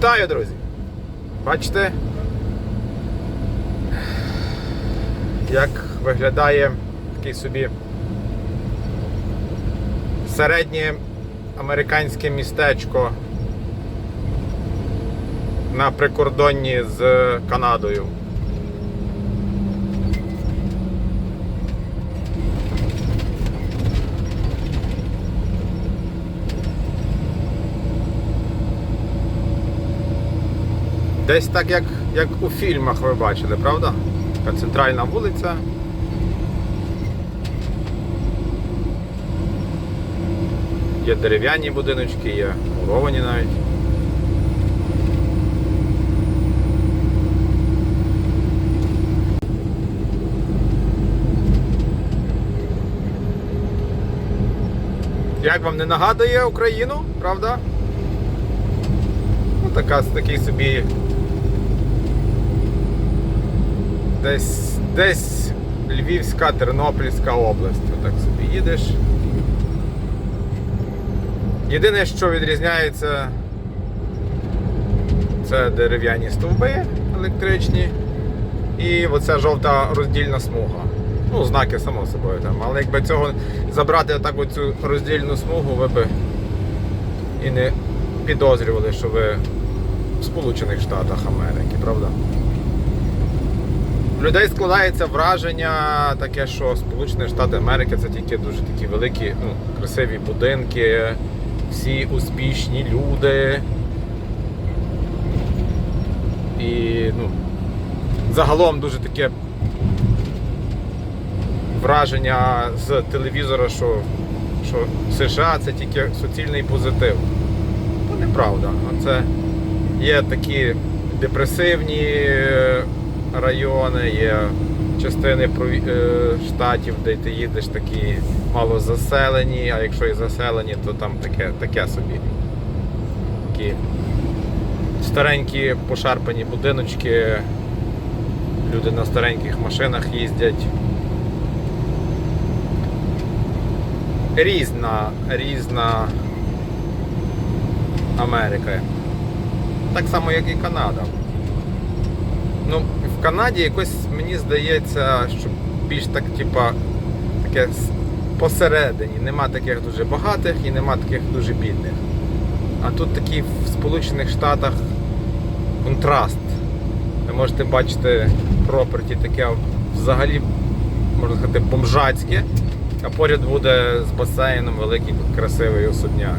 Вітаю, друзі! Бачите, як виглядає такий собі середнє американське містечко на прикордонні з Канадою. Десь так, як, як у фільмах ви бачили, правда? Така центральна вулиця. Є дерев'яні будиночки, є муровані навіть. Як вам не нагадує Україну, правда? Ну, така, такий собі десь, десь Львівська, Тернопільська область. Отак собі їдеш. Єдине, що відрізняється, це дерев'яні стовби електричні і оця жовта роздільна смуга. Ну, знаки, само собою там. Але якби цього забрати отак оцю роздільну смугу, ви би і не підозрювали, що ви в Сполучених Штатах Америки, правда? Людей складається враження таке, що Сполучені Штати Америки це тільки дуже такі великі, ну, красиві будинки, всі успішні люди. І ну, загалом дуже таке враження з телевізора, що, що США це тільки суцільний позитив. Ну, неправда. Це є такі депресивні райони, є частини е, штатів, де ти їдеш такі мало заселені, а якщо і заселені, то там таке, таке собі. Такі старенькі пошарпані будиночки, люди на стареньких машинах їздять. Різна, різна Америка. Так само, як і Канада. Ну, в Канаді якось мені здається, що більш так, типа, таке посередині. Нема таких дуже багатих і нема таких дуже бідних. А тут такі в Сполучених Штатах контраст. Ви можете бачити проперті таке взагалі, можна сказати, бомжацьке, а поряд буде з басейном великий красивий особняк.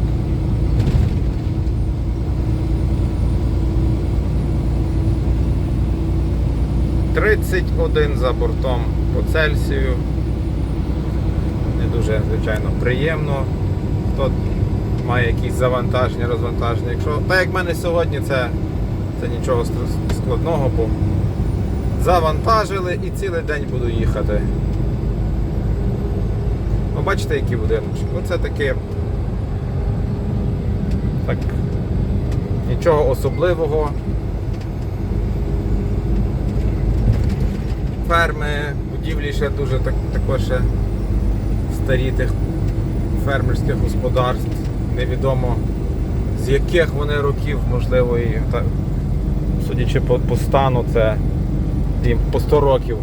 Тридцять один за бортом по Цельсію. Не дуже, звичайно, приємно. Хто має якісь завантаження, розвантаження. Якщо, так як в мене сьогодні, це, це нічого складного, бо завантажили і цілий день буду їхати. Ну, бачите, які будиночки. Оце таке. Так. Нічого особливого. Ферми, будівлі ще дуже так, також ще старі тих фермерських господарств. Невідомо з яких вони років, можливо, і так, судячи по, по стану, це їм по 100 років.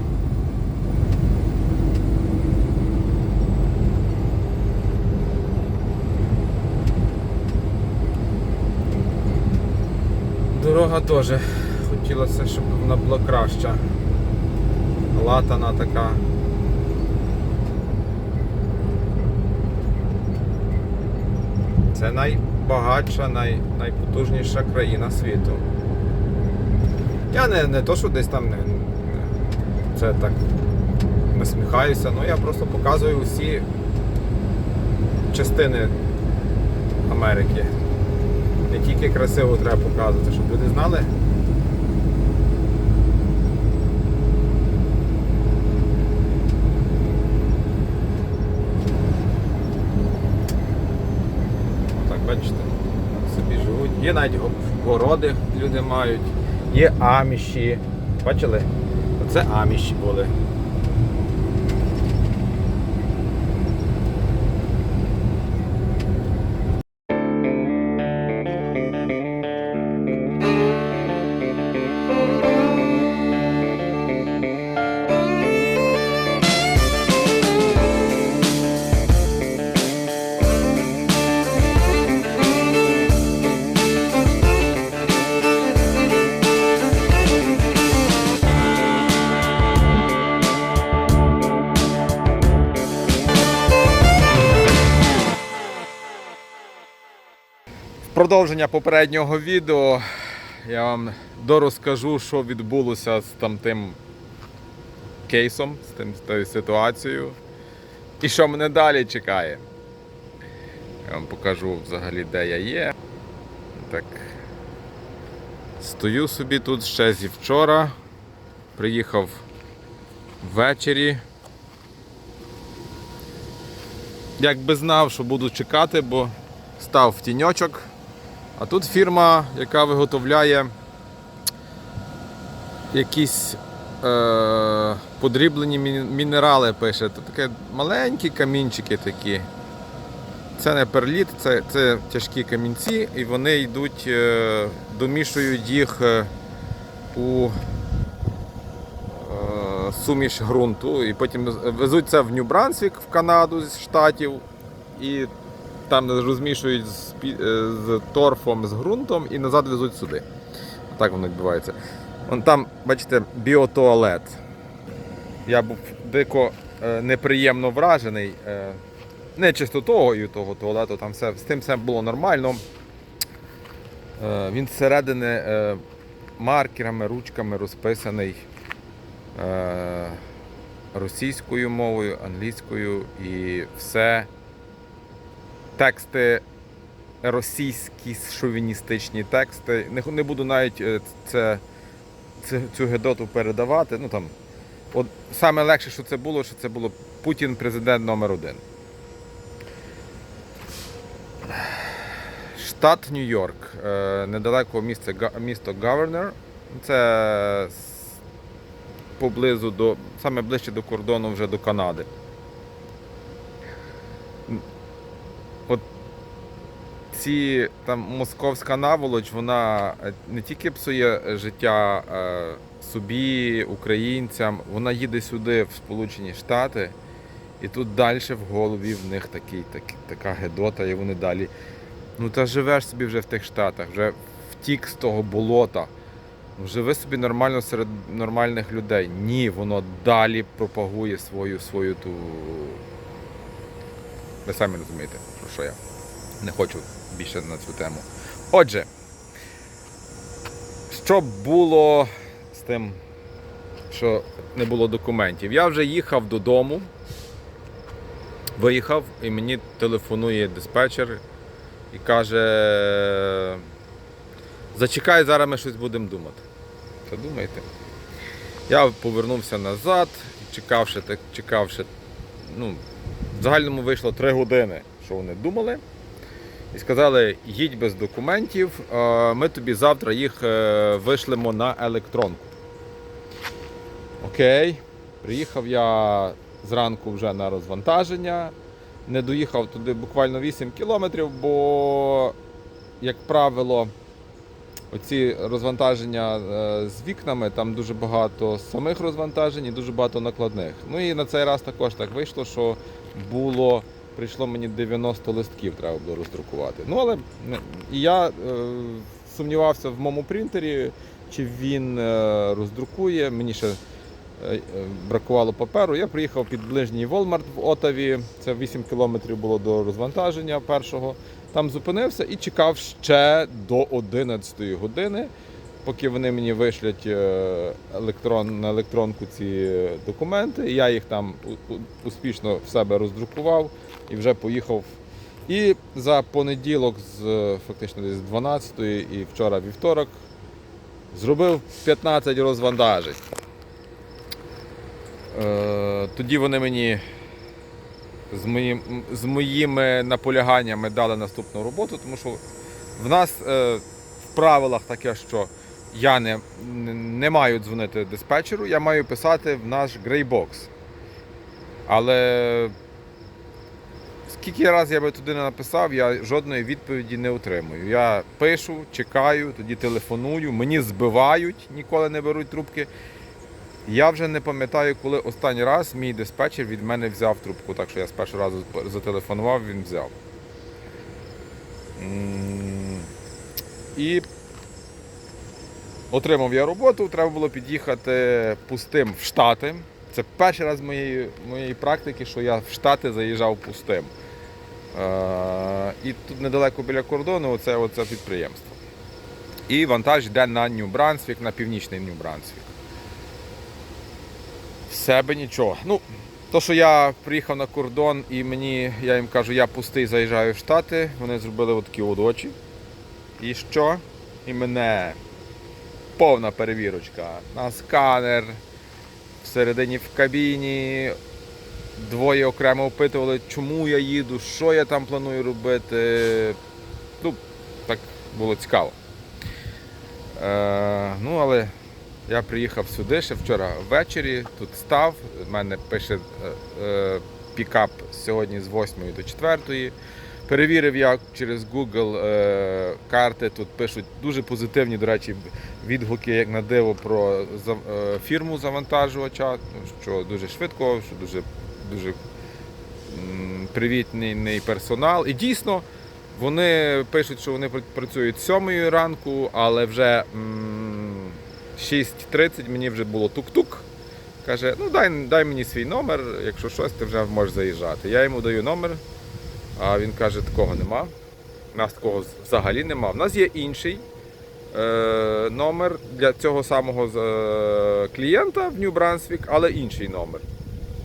Дорога теж хотілося, щоб вона була краща. Латана така. Це найбагатша, най, найпотужніша країна світу. Я не, не то, що десь там не, це так насміхаюся, ну я просто показую усі частини Америки. Не тільки красиво треба показувати, щоб люди знали. Так, бачите, собі живуть. Є навіть городи люди мають, є аміші. Бачили? Оце аміші були. Продовження попереднього відео. Я вам дорозкажу, що відбулося з там тим кейсом, з, тим, з тою ситуацією. І що мене далі чекає. Я вам покажу взагалі, де я є. Так. Стою собі тут ще зі вчора. Приїхав ввечері. Якби знав, що буду чекати, бо став в тіньочок. А тут фірма, яка виготовляє якісь е, подріблені мінерали, пише. Це таке маленькі камінчики такі. Це не перліт, це, це тяжкі камінці, і вони йдуть, е, домішують їх е, у е, суміш ґрунту, і потім везуть це в Нью-Брансвік, в Канаду з Штатів, і там розмішують з, е, з торфом, з ґрунтом і назад везуть сюди. Так воно відбувається. Вон там, бачите, біотуалет. Я був дико е, неприємно вражений. Е, не чистотою того туалету, там все, з тим все було нормально. Він зсередини маркерами, ручками розписаний російською мовою, англійською і все. Тексти російські шовіністичні тексти. Не, не буду навіть е, це, це, цю гедоту передавати. Ну, там, от, саме легше, що це було, що це було Путін президент номер один. Штат Нью-Йорк, е, недалеко місце, місто Гавернер. Це поблизу до, саме ближче до кордону вже до Канади. М, От ці там московська наволоч, вона е, не тільки псує життя е, собі, українцям, вона їде сюди, в Сполучені Штати, і тут далі в голові в них такий, так, така гедота, і вони далі. Ну та живеш собі вже в тих штатах, вже втік з того болота. Ну, Живи собі нормально серед нормальних людей. Ні, воно далі пропагує свою свою ту. Ви самі розумієте, про що я. Не хочу більше на цю тему. Отже, що було з тим, що не було документів? Я вже їхав додому, виїхав, і мені телефонує диспетчер і каже: зачекай, зараз ми щось будемо думати. Та думайте. Я повернувся назад, чекавши, чекавши, ну, в загальному вийшло 3 години, що вони думали. І сказали, їдь без документів, е, ми тобі завтра їх е, вишлемо на електронку. Окей. Приїхав я зранку вже на розвантаження. Не доїхав туди буквально 8 кілометрів, бо, як правило, оці розвантаження е, з вікнами, там дуже багато самих розвантажень і дуже багато накладних. Ну і на цей раз також так вийшло, що було, прийшло мені 90 листків, треба було роздрукувати. Ну, але і я е, сумнівався в моєму принтері, чи він е, роздрукує. Мені ще е, е, бракувало паперу. Я приїхав під ближній Walmart в Отаві. Це 8 кілометрів було до розвантаження першого. Там зупинився і чекав ще до 11 години, поки вони мені вишлять е, електрон, на електронку ці документи. Я їх там успішно в себе роздрукував і вже поїхав. І за понеділок, з е, фактично з 12-ї і вчора вівторок, зробив 15 розвантажень. Е, Тоді вони мені з, моїм, з моїми наполяганнями дали наступну роботу, тому що в нас в правилах таке, що я не, не маю дзвонити диспетчеру, я маю писати в наш грейбокс. Але скільки разів я би туди не написав, я жодної відповіді не отримую. Я пишу, чекаю, тоді телефоную, мені збивають, ніколи не беруть трубки. Я вже не пам'ятаю, коли останній раз мій диспетчер від мене взяв трубку, так що я з першого разу зателефонував, він взяв. І отримав я роботу, треба було під'їхати пустим в Штати. Це перший раз моєї, моєї практики, що я в Штати заїжджав пустим. Е, і тут недалеко біля кордону оце, оце підприємство. І вантаж йде на Нью-Брансвік, на північний Нью-Брансвік. В себе нічого. Ну, то, що я приїхав на кордон і мені, я їм кажу, я пустий, заїжджаю в Штати, вони зробили отакі от очі. І що? І мене повна перевірочка на сканер, всередині в кабіні. Двоє окремо опитували, чому я їду, що я там планую робити. Ну, так було цікаво. Е, ну, але я приїхав сюди ще вчора ввечері, тут став. У мене пише е, е, пікап сьогодні з 8 до 4. Перевірив я через Google е, карти. Тут пишуть дуже позитивні, до речі, відгуки, як на диво, про е, фірму завантажувача, що дуже швидко, що дуже, дуже привітний персонал. І дійсно, вони пишуть, що вони працюють з 7 ранку, але вже м, 6.30 мені вже було тук-тук. Каже, ну дай, дай мені свій номер, якщо щось, ти вже можеш заїжджати. Я йому даю номер, а він каже, такого нема. У нас такого взагалі нема. У нас є інший е, номер для цього самого е, клієнта в Нью-Брансвік, але інший номер.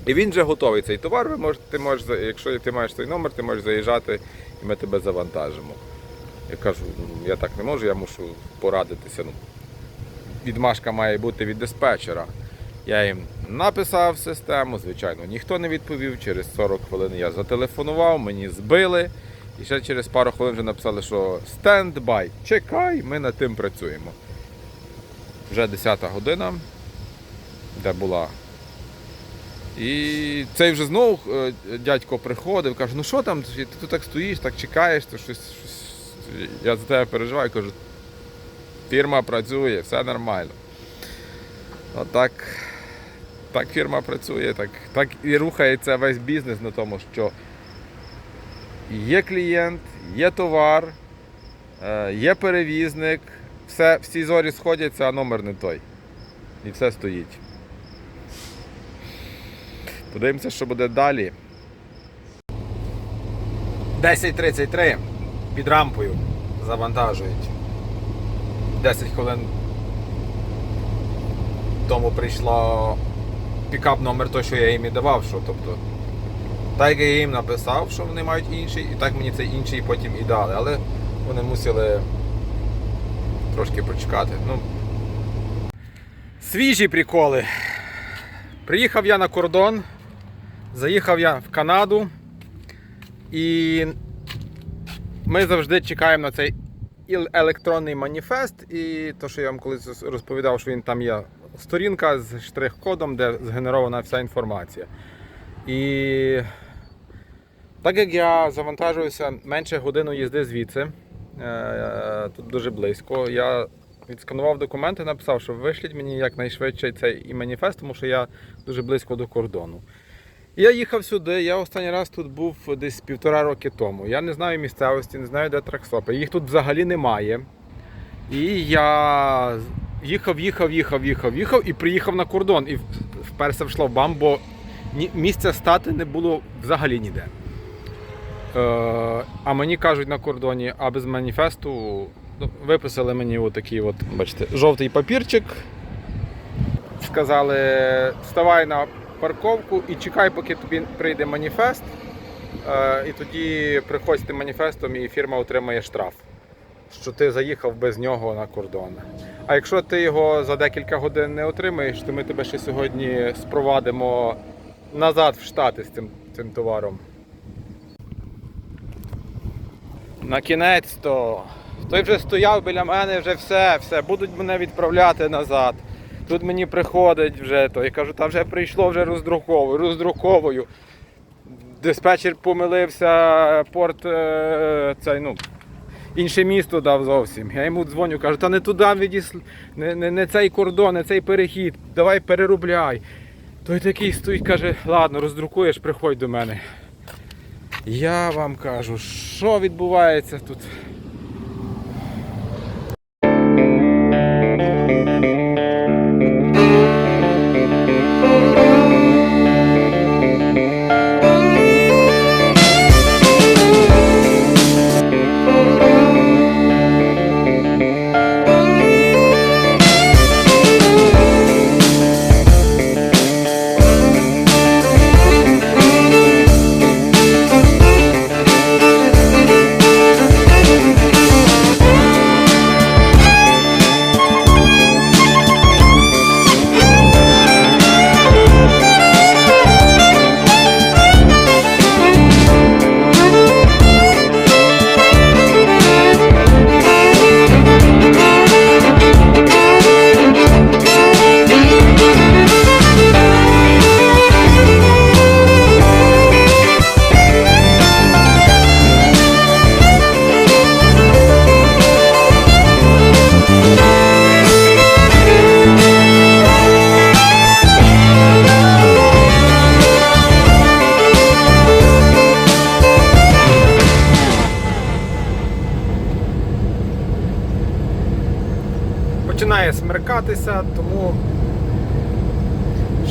І він вже готовий цей товар. Ви можете, ти можеш, якщо ти маєш той номер, ти можеш заїжджати і ми тебе завантажимо. Я кажу, «Ну, я так не можу, я мушу порадитися. Ну, відмашка має бути від диспетчера. Я їм написав систему, звичайно, ніхто не відповів. Через 40 хвилин я зателефонував, мені збили. І ще через пару хвилин вже написали, що стендбай, чекай, ми над тим працюємо. Вже 10 година, де була. І цей вже знову е, дядько приходив, каже, ну що там, ти тут так стоїш, так чекаєш, то щось, щось. Я за тебе переживаю, кажу, фірма працює, все нормально. Отак, так фірма працює, так, так і рухається весь бізнес на тому, що є клієнт, є товар, е, є перевізник, все, всі зорі сходяться, а номер не той. І все стоїть. Подивимося, що буде далі. 10.33 під рампою завантажують. 10 хвилин тому прийшла пікап номер той, що я їм і давав. Що, тобто, так я їм написав, що вони мають інший, і так мені цей інший потім і дали. Але вони мусили трошки почекати. Ну, Свіжі приколи. Приїхав я на кордон, заїхав я в Канаду і ми завжди чекаємо на цей електронний маніфест. І то, що я вам колись розповідав, що він там є сторінка з штрих-кодом, де згенерована вся інформація. І так як я завантажуюся менше годину їзди звідси, е, тут дуже близько, я відсканував документи, написав, що вишліть мені якнайшвидше цей і маніфест, тому що я дуже близько до кордону. Я їхав сюди, я останній раз тут був десь півтора роки тому. Я не знаю місцевості, не знаю, де траксопи. Їх тут взагалі немає. І я їхав, їхав, їхав, їхав, їхав і приїхав на кордон. І вперся в шлагбаум, бо місця стати не було взагалі ніде. Е, а мені кажуть на кордоні, а без маніфесту ну, виписали мені отакий от, бачите, жовтий папірчик. Сказали, вставай на парковку і чекай, поки тобі прийде маніфест. Е, і тоді приходь з тим маніфестом і фірма отримає штраф, що ти заїхав без нього на кордон. А якщо ти його за декілька годин не отримаєш, то ми тебе ще сьогодні спровадимо назад в Штати з цим, цим товаром. На кінець то. Той вже стояв біля мене, вже все, все, будуть мене відправляти назад. Тут мені приходить вже то. Я кажу, та вже прийшло, вже роздруковую, роздруковую. Диспетчер помилився, порт е, цей, ну, інше місто дав зовсім. Я йому дзвоню, кажу, та не туди відісли, не, не, не цей кордон, не цей перехід, давай переробляй. Той такий стоїть, каже, ладно, роздрукуєш, приходь до мене. Я вам кажу, що відбувається тут.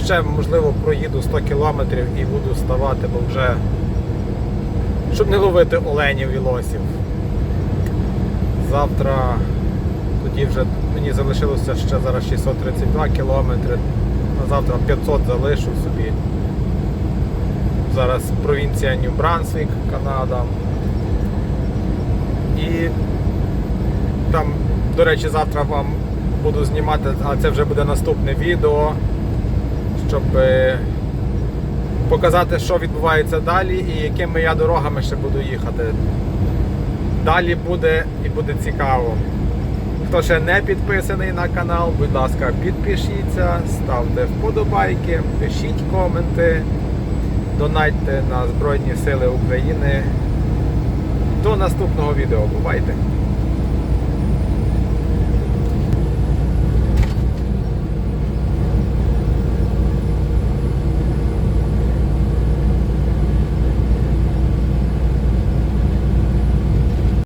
Ще можливо проїду 100 кілометрів і буду ставати, бо вже щоб не ловити оленів і лосів. Завтра тоді вже мені залишилося ще зараз 632 кілометри. На завтра 500 залишу собі. Зараз провінція Нью-Брансвік, Канада. І там, до речі, завтра вам буду знімати, а це вже буде наступне відео, щоб е, показати, що відбувається далі і якими я дорогами ще буду їхати. Далі буде і буде цікаво. Хто ще не підписаний на канал, будь ласка, підпишіться, ставте вподобайки, пишіть коменти, донатьте на Збройні Сили України. До наступного відео. Бувайте!